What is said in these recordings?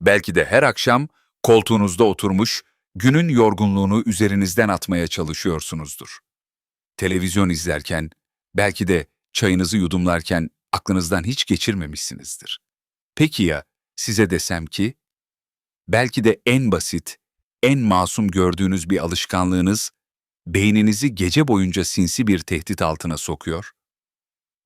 Belki de her akşam koltuğunuzda oturmuş, günün yorgunluğunu üzerinizden atmaya çalışıyorsunuzdur. Televizyon izlerken, belki de çayınızı yudumlarken aklınızdan hiç geçirmemişsinizdir. Peki ya size desem ki, belki de en basit, en masum gördüğünüz bir alışkanlığınız, beyninizi gece boyunca sinsi bir tehdit altına sokuyor?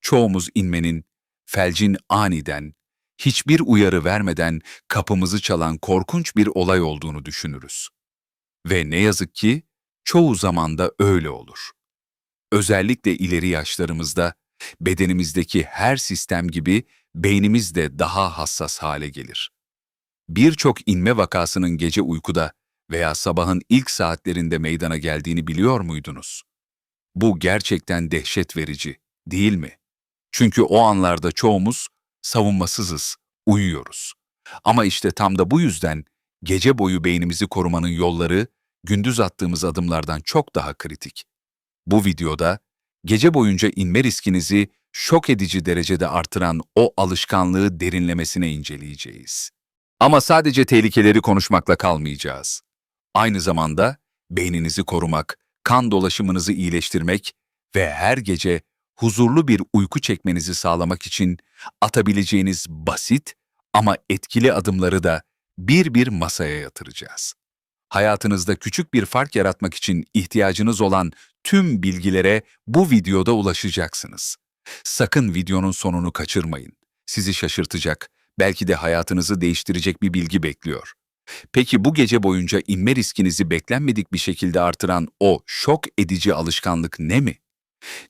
Çoğumuz inmenin, felcin aniden, hiçbir uyarı vermeden kapımızı çalan korkunç bir olay olduğunu düşünürüz. Ve ne yazık ki çoğu zamanda öyle olur. Özellikle ileri yaşlarımızda bedenimizdeki her sistem gibi beynimiz de daha hassas hale gelir. Birçok inme vakasının gece uykuda veya sabahın ilk saatlerinde meydana geldiğini biliyor muydunuz? Bu gerçekten dehşet verici, değil mi? Çünkü o anlarda çoğumuz savunmasızız, uyuyoruz. Ama işte tam da bu yüzden gece boyu beynimizi korumanın yolları gündüz attığımız adımlardan çok daha kritik. Bu videoda gece boyunca inme riskinizi şok edici derecede artıran o alışkanlığı derinlemesine inceleyeceğiz. Ama sadece tehlikeleri konuşmakla kalmayacağız. Aynı zamanda beyninizi korumak, kan dolaşımınızı iyileştirmek ve her gece huzurlu bir uyku çekmenizi sağlamak için atabileceğiniz basit ama etkili adımları da bir bir masaya yatıracağız. Hayatınızda küçük bir fark yaratmak için ihtiyacınız olan tüm bilgilere bu videoda ulaşacaksınız. Sakın videonun sonunu kaçırmayın. Sizi şaşırtacak, belki de hayatınızı değiştirecek bir bilgi bekliyor. Peki bu gece boyunca inme riskinizi beklenmedik bir şekilde artıran o şok edici alışkanlık ne mi?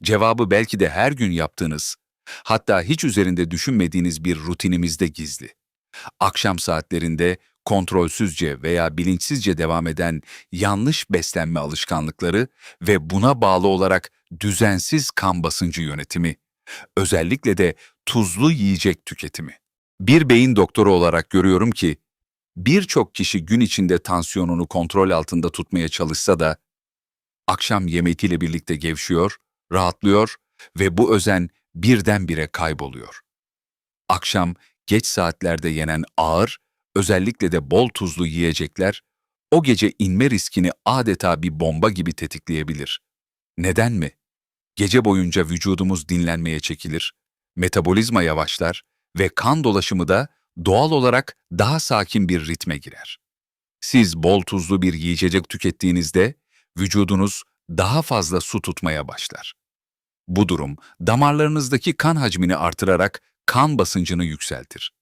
Cevabı belki de her gün yaptığınız, hatta hiç üzerinde düşünmediğiniz bir rutinimizde gizli. Akşam saatlerinde kontrolsüzce veya bilinçsizce devam eden yanlış beslenme alışkanlıkları ve buna bağlı olarak düzensiz kan basıncı yönetimi, özellikle de tuzlu yiyecek tüketimi. Bir beyin doktoru olarak görüyorum ki birçok kişi gün içinde tansiyonunu kontrol altında tutmaya çalışsa da akşam yemeğiyle birlikte gevşiyor, rahatlıyor ve bu özen birdenbire kayboluyor. Akşam geç saatlerde yenen ağır, özellikle de bol tuzlu yiyecekler o gece inme riskini adeta bir bomba gibi tetikleyebilir. Neden mi? Gece boyunca vücudumuz dinlenmeye çekilir, metabolizma yavaşlar ve kan dolaşımı da doğal olarak daha sakin bir ritme girer. Siz bol tuzlu bir yiyecek tükettiğinizde vücudunuz daha fazla su tutmaya başlar. Bu durum damarlarınızdaki kan hacmini artırarak kan basıncını yükseltir.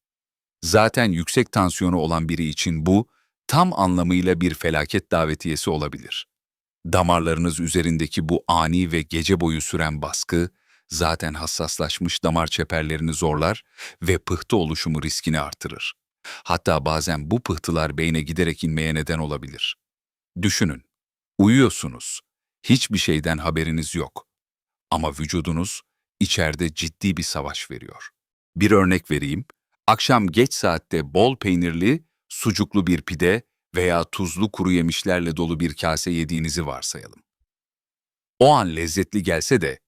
Zaten yüksek tansiyonu olan biri için bu tam anlamıyla bir felaket davetiyesi olabilir. Damarlarınız üzerindeki bu ani ve gece boyu süren baskı zaten hassaslaşmış damar çeperlerini zorlar ve pıhtı oluşumu riskini artırır. Hatta bazen bu pıhtılar beyne giderek inmeye neden olabilir. Düşünün, uyuyorsunuz, hiçbir şeyden haberiniz yok. Ama vücudunuz içeride ciddi bir savaş veriyor. Bir örnek vereyim, akşam geç saatte bol peynirli, sucuklu bir pide veya tuzlu kuru yemişlerle dolu bir kase yediğinizi varsayalım. O an lezzetli gelse de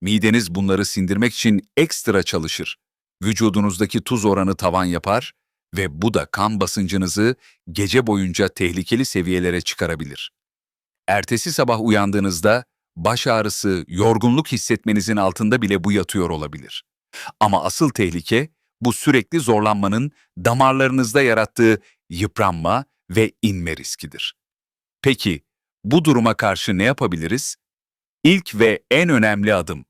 Mideniz bunları sindirmek için ekstra çalışır. Vücudunuzdaki tuz oranı tavan yapar ve bu da kan basıncınızı gece boyunca tehlikeli seviyelere çıkarabilir. Ertesi sabah uyandığınızda baş ağrısı, yorgunluk hissetmenizin altında bile bu yatıyor olabilir. Ama asıl tehlike bu sürekli zorlanmanın damarlarınızda yarattığı yıpranma ve inme riskidir. Peki bu duruma karşı ne yapabiliriz? İlk ve en önemli adım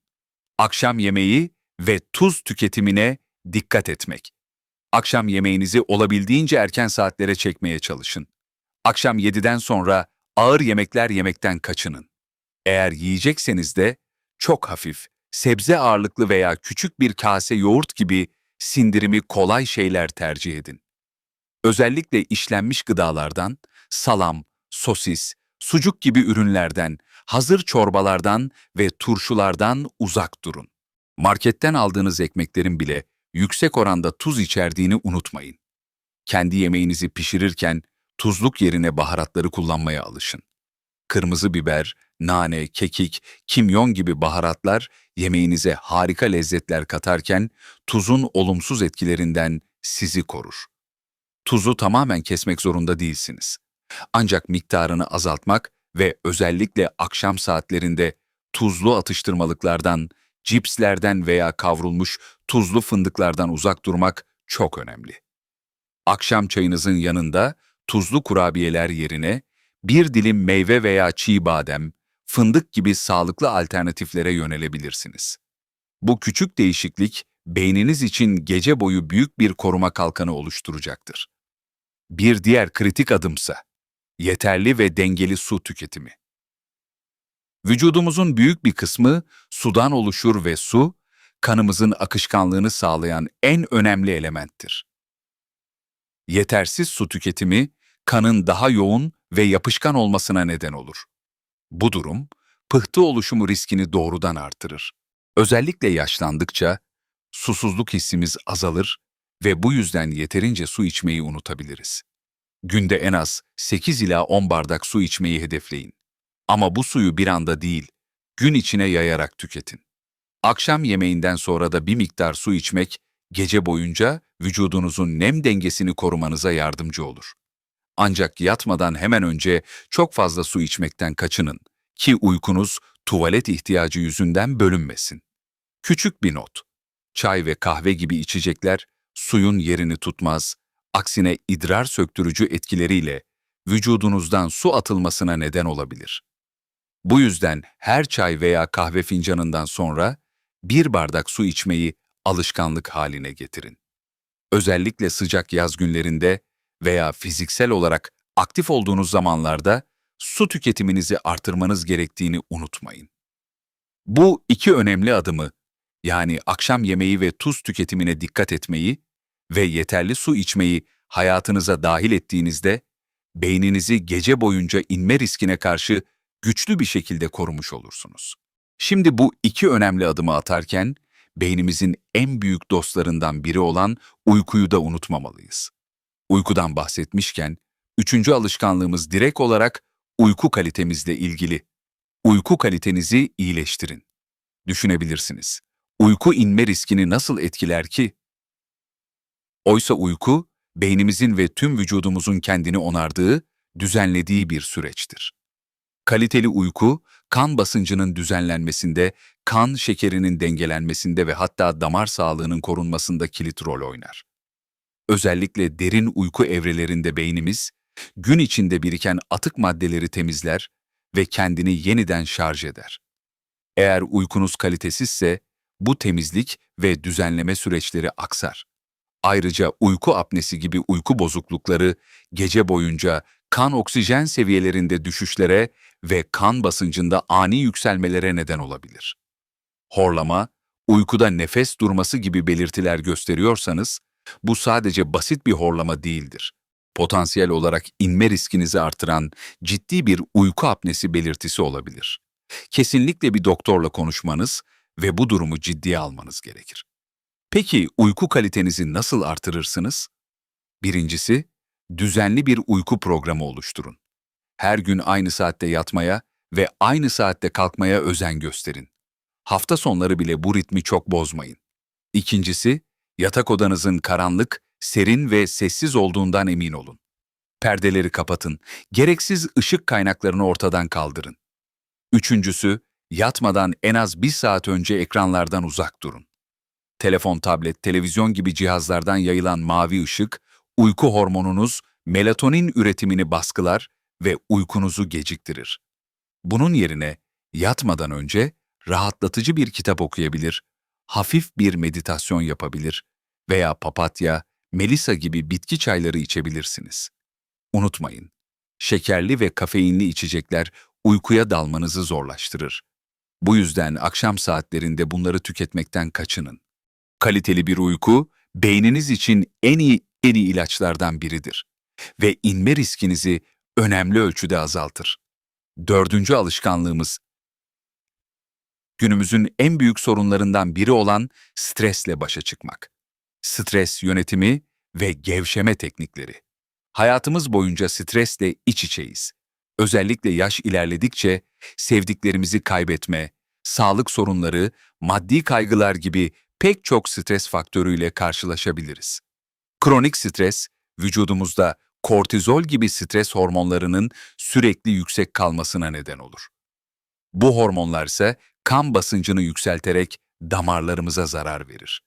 akşam yemeği ve tuz tüketimine dikkat etmek. Akşam yemeğinizi olabildiğince erken saatlere çekmeye çalışın. Akşam 7'den sonra ağır yemekler yemekten kaçının. Eğer yiyecekseniz de çok hafif, sebze ağırlıklı veya küçük bir kase yoğurt gibi sindirimi kolay şeyler tercih edin. Özellikle işlenmiş gıdalardan, salam, sosis, sucuk gibi ürünlerden, hazır çorbalardan ve turşulardan uzak durun. Marketten aldığınız ekmeklerin bile yüksek oranda tuz içerdiğini unutmayın. Kendi yemeğinizi pişirirken tuzluk yerine baharatları kullanmaya alışın. Kırmızı biber, nane, kekik, kimyon gibi baharatlar yemeğinize harika lezzetler katarken tuzun olumsuz etkilerinden sizi korur. Tuzu tamamen kesmek zorunda değilsiniz. Ancak miktarını azaltmak ve özellikle akşam saatlerinde tuzlu atıştırmalıklardan, cipslerden veya kavrulmuş tuzlu fındıklardan uzak durmak çok önemli. Akşam çayınızın yanında tuzlu kurabiyeler yerine bir dilim meyve veya çiğ badem, fındık gibi sağlıklı alternatiflere yönelebilirsiniz. Bu küçük değişiklik beyniniz için gece boyu büyük bir koruma kalkanı oluşturacaktır. Bir diğer kritik adımsa yeterli ve dengeli su tüketimi. Vücudumuzun büyük bir kısmı sudan oluşur ve su, kanımızın akışkanlığını sağlayan en önemli elementtir. Yetersiz su tüketimi, kanın daha yoğun ve yapışkan olmasına neden olur. Bu durum, pıhtı oluşumu riskini doğrudan artırır. Özellikle yaşlandıkça susuzluk hissimiz azalır ve bu yüzden yeterince su içmeyi unutabiliriz. Günde en az 8 ila 10 bardak su içmeyi hedefleyin. Ama bu suyu bir anda değil, gün içine yayarak tüketin. Akşam yemeğinden sonra da bir miktar su içmek, gece boyunca vücudunuzun nem dengesini korumanıza yardımcı olur. Ancak yatmadan hemen önce çok fazla su içmekten kaçının ki uykunuz tuvalet ihtiyacı yüzünden bölünmesin. Küçük bir not. Çay ve kahve gibi içecekler suyun yerini tutmaz, aksine idrar söktürücü etkileriyle vücudunuzdan su atılmasına neden olabilir. Bu yüzden her çay veya kahve fincanından sonra bir bardak su içmeyi alışkanlık haline getirin. Özellikle sıcak yaz günlerinde veya fiziksel olarak aktif olduğunuz zamanlarda su tüketiminizi artırmanız gerektiğini unutmayın. Bu iki önemli adımı, yani akşam yemeği ve tuz tüketimine dikkat etmeyi ve yeterli su içmeyi hayatınıza dahil ettiğinizde, beyninizi gece boyunca inme riskine karşı güçlü bir şekilde korumuş olursunuz. Şimdi bu iki önemli adımı atarken, beynimizin en büyük dostlarından biri olan uykuyu da unutmamalıyız. Uykudan bahsetmişken, üçüncü alışkanlığımız direkt olarak uyku kalitemizle ilgili. Uyku kalitenizi iyileştirin. Düşünebilirsiniz. Uyku inme riskini nasıl etkiler ki? Oysa uyku, beynimizin ve tüm vücudumuzun kendini onardığı, düzenlediği bir süreçtir. Kaliteli uyku, kan basıncının düzenlenmesinde, kan şekerinin dengelenmesinde ve hatta damar sağlığının korunmasında kilit rol oynar. Özellikle derin uyku evrelerinde beynimiz, gün içinde biriken atık maddeleri temizler ve kendini yeniden şarj eder. Eğer uykunuz kalitesizse, bu temizlik ve düzenleme süreçleri aksar. Ayrıca uyku apnesi gibi uyku bozuklukları gece boyunca kan oksijen seviyelerinde düşüşlere ve kan basıncında ani yükselmelere neden olabilir. Horlama, uykuda nefes durması gibi belirtiler gösteriyorsanız, bu sadece basit bir horlama değildir. Potansiyel olarak inme riskinizi artıran ciddi bir uyku apnesi belirtisi olabilir. Kesinlikle bir doktorla konuşmanız ve bu durumu ciddiye almanız gerekir. Peki uyku kalitenizi nasıl artırırsınız? Birincisi, düzenli bir uyku programı oluşturun. Her gün aynı saatte yatmaya ve aynı saatte kalkmaya özen gösterin. Hafta sonları bile bu ritmi çok bozmayın. İkincisi, yatak odanızın karanlık, serin ve sessiz olduğundan emin olun. Perdeleri kapatın, gereksiz ışık kaynaklarını ortadan kaldırın. Üçüncüsü, yatmadan en az bir saat önce ekranlardan uzak durun. Telefon, tablet, televizyon gibi cihazlardan yayılan mavi ışık, uyku hormonunuz melatonin üretimini baskılar ve uykunuzu geciktirir. Bunun yerine yatmadan önce rahatlatıcı bir kitap okuyabilir, hafif bir meditasyon yapabilir veya papatya, melisa gibi bitki çayları içebilirsiniz. Unutmayın, şekerli ve kafeinli içecekler uykuya dalmanızı zorlaştırır. Bu yüzden akşam saatlerinde bunları tüketmekten kaçının. Kaliteli bir uyku, beyniniz için en iyi en iyi ilaçlardan biridir ve inme riskinizi önemli ölçüde azaltır. Dördüncü alışkanlığımız, günümüzün en büyük sorunlarından biri olan stresle başa çıkmak. Stres yönetimi ve gevşeme teknikleri. Hayatımız boyunca stresle iç içeyiz. Özellikle yaş ilerledikçe sevdiklerimizi kaybetme, sağlık sorunları, maddi kaygılar gibi pek çok stres faktörüyle karşılaşabiliriz. Kronik stres, vücudumuzda kortizol gibi stres hormonlarının sürekli yüksek kalmasına neden olur. Bu hormonlar ise kan basıncını yükselterek damarlarımıza zarar verir.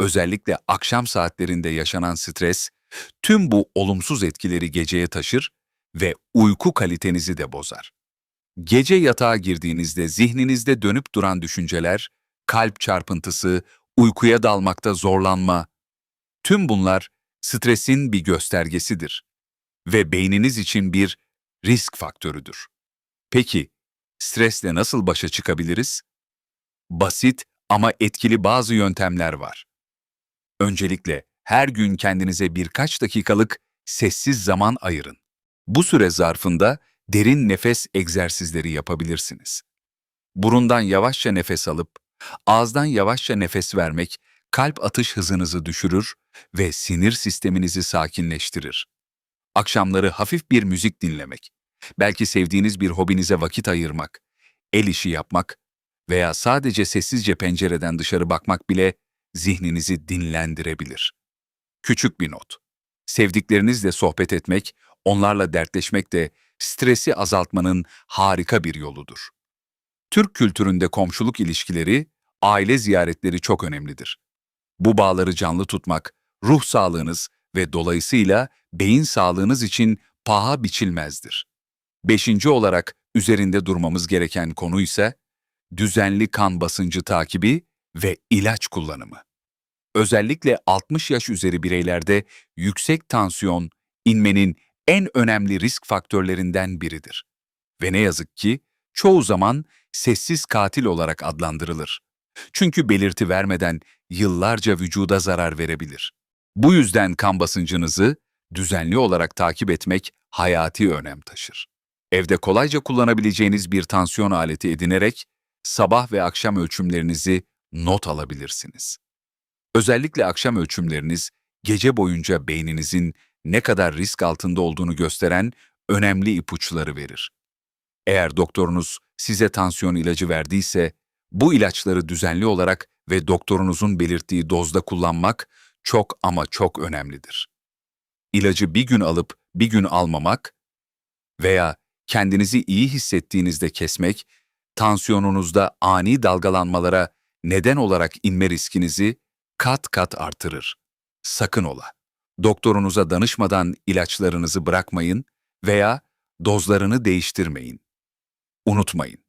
Özellikle akşam saatlerinde yaşanan stres, tüm bu olumsuz etkileri geceye taşır ve uyku kalitenizi de bozar. Gece yatağa girdiğinizde zihninizde dönüp duran düşünceler, kalp çarpıntısı, uykuya dalmakta zorlanma, tüm bunlar stresin bir göstergesidir ve beyniniz için bir risk faktörüdür. Peki, stresle nasıl başa çıkabiliriz? Basit ama etkili bazı yöntemler var. Öncelikle her gün kendinize birkaç dakikalık sessiz zaman ayırın. Bu süre zarfında derin nefes egzersizleri yapabilirsiniz. Burundan yavaşça nefes alıp, ağızdan yavaşça nefes vermek kalp atış hızınızı düşürür ve sinir sisteminizi sakinleştirir. Akşamları hafif bir müzik dinlemek, belki sevdiğiniz bir hobinize vakit ayırmak, el işi yapmak veya sadece sessizce pencereden dışarı bakmak bile zihninizi dinlendirebilir. Küçük bir not. Sevdiklerinizle sohbet etmek, onlarla dertleşmek de stresi azaltmanın harika bir yoludur. Türk kültüründe komşuluk ilişkileri, aile ziyaretleri çok önemlidir. Bu bağları canlı tutmak, ruh sağlığınız ve dolayısıyla beyin sağlığınız için paha biçilmezdir. Beşinci olarak üzerinde durmamız gereken konu ise düzenli kan basıncı takibi ve ilaç kullanımı. Özellikle 60 yaş üzeri bireylerde yüksek tansiyon, inmenin en önemli risk faktörlerinden biridir. Ve ne yazık ki çoğu zaman sessiz katil olarak adlandırılır. Çünkü belirti vermeden yıllarca vücuda zarar verebilir. Bu yüzden kan basıncınızı düzenli olarak takip etmek hayati önem taşır. Evde kolayca kullanabileceğiniz bir tansiyon aleti edinerek sabah ve akşam ölçümlerinizi not alabilirsiniz. Özellikle akşam ölçümleriniz gece boyunca beyninizin ne kadar risk altında olduğunu gösteren önemli ipuçları verir. Eğer doktorunuz size tansiyon ilacı verdiyse, bu ilaçları düzenli olarak ve doktorunuzun belirttiği dozda kullanmak çok ama çok önemlidir. İlacı bir gün alıp bir gün almamak veya kendinizi iyi hissettiğinizde kesmek, tansiyonunuzda ani dalgalanmalara neden olarak inme riskinizi kat kat artırır. Sakın ola. Doktorunuza danışmadan ilaçlarınızı bırakmayın veya dozlarını değiştirmeyin. Unutmayın,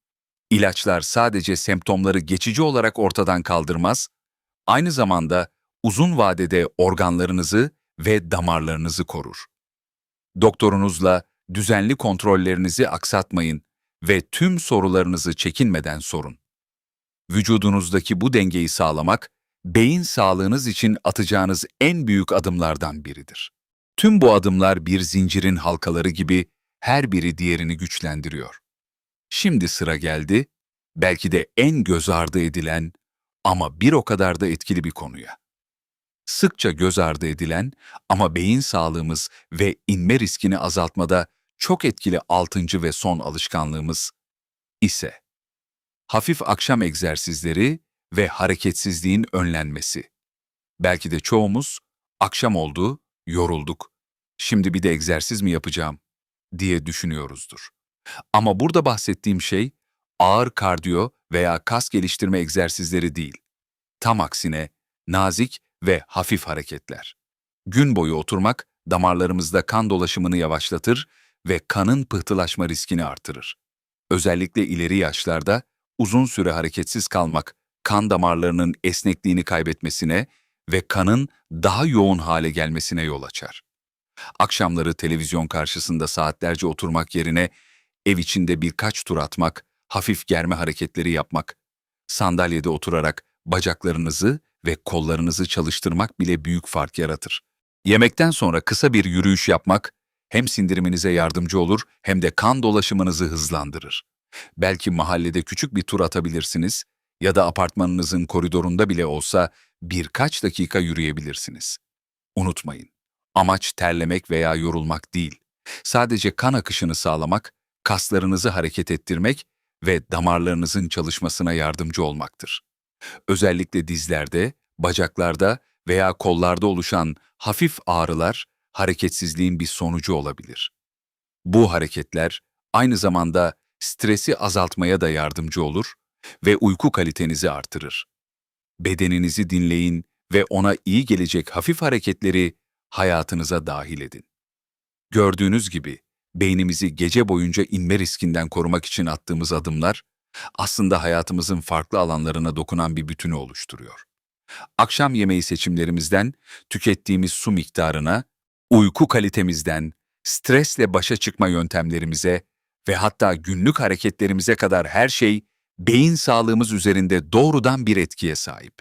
ilaçlar sadece semptomları geçici olarak ortadan kaldırmaz, aynı zamanda uzun vadede organlarınızı ve damarlarınızı korur. Doktorunuzla düzenli kontrollerinizi aksatmayın ve tüm sorularınızı çekinmeden sorun. Vücudunuzdaki bu dengeyi sağlamak, beyin sağlığınız için atacağınız en büyük adımlardan biridir. Tüm bu adımlar bir zincirin halkaları gibi her biri diğerini güçlendiriyor. Şimdi sıra geldi, belki de en göz ardı edilen ama bir o kadar da etkili bir konuya. Sıkça göz ardı edilen ama beyin sağlığımız ve inme riskini azaltmada çok etkili altıncı ve son alışkanlığımız ise hafif akşam egzersizleri ve hareketsizliğin önlenmesi. Belki de çoğumuz akşam oldu, yorulduk, şimdi bir de egzersiz mi yapacağım diye düşünüyoruzdur. Ama burada bahsettiğim şey ağır kardiyo veya kas geliştirme egzersizleri değil. Tam aksine nazik ve hafif hareketler. Gün boyu oturmak damarlarımızda kan dolaşımını yavaşlatır ve kanın pıhtılaşma riskini artırır. Özellikle ileri yaşlarda uzun süre hareketsiz kalmak kan damarlarının esnekliğini kaybetmesine ve kanın daha yoğun hale gelmesine yol açar. Akşamları televizyon karşısında saatlerce oturmak yerine ev içinde birkaç tur atmak, hafif germe hareketleri yapmak, sandalyede oturarak bacaklarınızı ve kollarınızı çalıştırmak bile büyük fark yaratır. Yemekten sonra kısa bir yürüyüş yapmak hem sindiriminize yardımcı olur hem de kan dolaşımınızı hızlandırır. Belki mahallede küçük bir tur atabilirsiniz ya da apartmanınızın koridorunda bile olsa birkaç dakika yürüyebilirsiniz. Unutmayın, amaç terlemek veya yorulmak değil. Sadece kan akışını sağlamak, kaslarınızı hareket ettirmek ve damarlarınızın çalışmasına yardımcı olmaktır. Özellikle dizlerde, bacaklarda veya kollarda oluşan hafif ağrılar, hareketsizliğin bir sonucu olabilir. Bu hareketler aynı zamanda stresi azaltmaya da yardımcı olur ve uyku kalitenizi artırır. Bedeninizi dinleyin ve ona iyi gelecek hafif hareketleri hayatınıza dahil edin. Gördüğünüz gibi beynimizi gece boyunca inme riskinden korumak için attığımız adımlar aslında hayatımızın farklı alanlarına dokunan bir bütünü oluşturuyor. Akşam yemeği seçimlerimizden tükettiğimiz su miktarına, uyku kalitemizden, stresle başa çıkma yöntemlerimize ve hatta günlük hareketlerimize kadar her şey beyin sağlığımız üzerinde doğrudan bir etkiye sahip.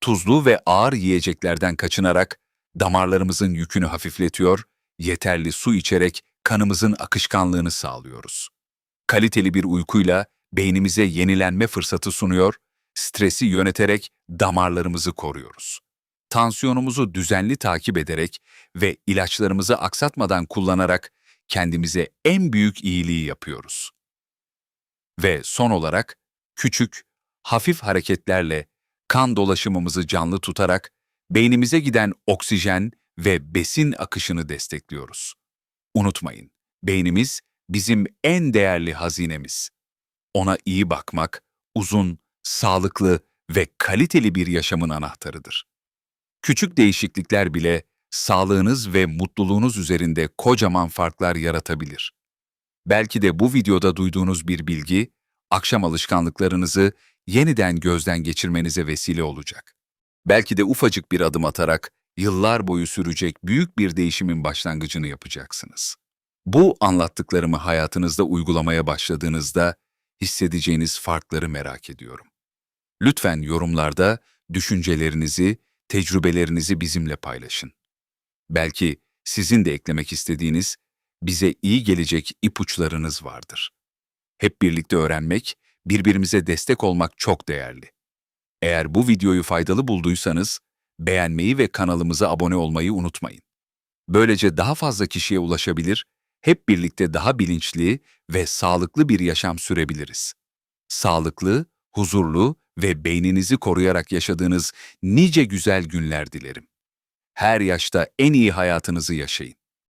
Tuzlu ve ağır yiyeceklerden kaçınarak damarlarımızın yükünü hafifletiyor, yeterli su içerek kanımızın akışkanlığını sağlıyoruz. Kaliteli bir uykuyla beynimize yenilenme fırsatı sunuyor, stresi yöneterek damarlarımızı koruyoruz. Tansiyonumuzu düzenli takip ederek ve ilaçlarımızı aksatmadan kullanarak kendimize en büyük iyiliği yapıyoruz. Ve son olarak küçük, hafif hareketlerle kan dolaşımımızı canlı tutarak beynimize giden oksijen ve besin akışını destekliyoruz. Unutmayın, beynimiz bizim en değerli hazinemiz. Ona iyi bakmak, uzun, sağlıklı ve kaliteli bir yaşamın anahtarıdır. Küçük değişiklikler bile sağlığınız ve mutluluğunuz üzerinde kocaman farklar yaratabilir. Belki de bu videoda duyduğunuz bir bilgi, akşam alışkanlıklarınızı yeniden gözden geçirmenize vesile olacak. Belki de ufacık bir adım atarak yıllar boyu sürecek büyük bir değişimin başlangıcını yapacaksınız. Bu anlattıklarımı hayatınızda uygulamaya başladığınızda hissedeceğiniz farkları merak ediyorum. Lütfen yorumlarda düşüncelerinizi, tecrübelerinizi bizimle paylaşın. Belki sizin de eklemek istediğiniz, bize iyi gelecek ipuçlarınız vardır. Hep birlikte öğrenmek, birbirimize destek olmak çok değerli. Eğer bu videoyu faydalı bulduysanız, beğenmeyi ve kanalımıza abone olmayı unutmayın. Böylece daha fazla kişiye ulaşabilir, hep birlikte daha bilinçli ve sağlıklı bir yaşam sürebiliriz. Sağlıklı, huzurlu ve beyninizi koruyarak yaşadığınız nice güzel günler dilerim. Her yaşta en iyi hayatınızı yaşayın.